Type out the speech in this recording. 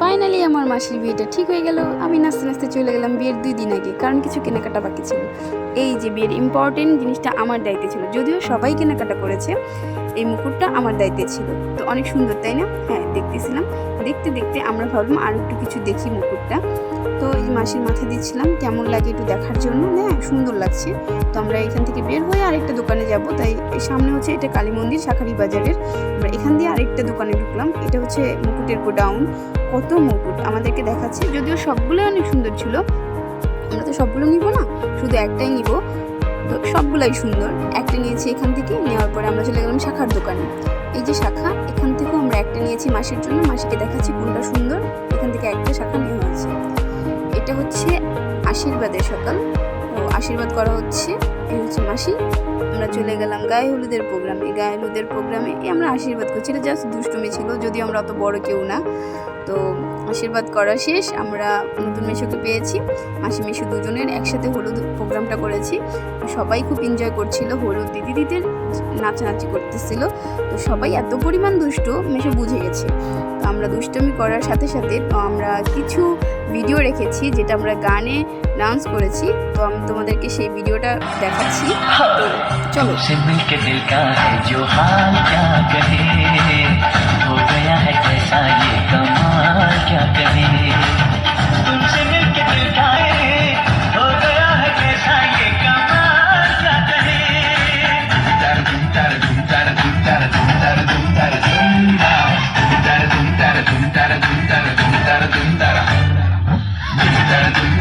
Finally আমার মাসির বিয়েটা ঠিক হয়ে গেল। আমি নাচতে নাচতে চলে গেলাম বিয়ের দুই দিন আগে, কারণ কিছু কেনাকাটা বাকি ছিল। এই যে বিয়ের ইম্পর্টেন্ট জিনিসটা আমার দায়িত্ব ছিল, যদিও সবাই কেনাকাটা করেছে এই মুকুটটা আমার দায়িত্বে ছিল। তো অনেক সুন্দর, তাই না? হ্যাঁ দেখতেছিলাম। দেখতে দেখতে আমরা ভাবলাম আর একটু কিছু দেখি মুকুটটা। তো এই মাসির মাথায় দিচ্ছিলাম, কেমন লাগে একটু দেখার জন্য। হ্যাঁ সুন্দর লাগছে। তো আমরা এখান থেকে বের হয়ে আরেকটা দোকানে যাব। তাই সামনে হচ্ছে এটা কালী মন্দির শাখারি বাজারের। আমরা এখান দিয়ে আরেকটা দোকানে ঢুকলাম। এটা হচ্ছে মুকুটের গোডাউন। কত মুকুট আমাদেরকে দেখাচ্ছে। যদিও সবগুলো অনেক সুন্দর ছিল। আমরা তো সবগুলো নিব না, শুধু একটাই নিব। তো সবগুলাই সুন্দর। একটা নিয়েছি এখান থেকে, নেওয়ার পরে আমরা চলে গেলাম শাখার দোকানে। এই যে শাখা, এখান থেকেও আমরা একটা নিয়েছি মাসির জন্য। মাসিকে দেখাচ্ছি কোনটা সুন্দর। এখান থেকে একটা শাখা নেওয়া হয়েছে। এটা হচ্ছে আশীর্বাদের সকাল। তো আশীর্বাদ করা হচ্ছে এই হচ্ছে মাসি, আমরা চলে গেলাম গায়ে হলুদের প্রোগ্রামে। গায়ে হলুদের প্রোগ্রামে আমরা আশীর্বাদ করছি। এটা জাস্ট দুষ্টুমি ছিল, যদিও আমরা অত বড় কেউ না। তো আশীর্বাদ করা শেষ, আমরা নতুন মেশোকে পেয়েছি। মাসি, মেশো দুজনের একসাথে হলুদ প্রোগ্রামটা করেছি। সবাই খুব এনজয় করছিল, হলুদ দিদি দিদির নাচানাচি করতেছিল। তো সবাই এত পরিমাণ দুষ্ট, মেশো বুঝে গেছে। আমরা দুষ্টমি করার সাথে সাথে তো আমরা কিছু ভিডিও রেখেছি যেটা আমরা গানে ডান্স করেছি। তো আমি তোমাদেরকে সেই ভিডিওটা দেখাচ্ছি। তো চলো।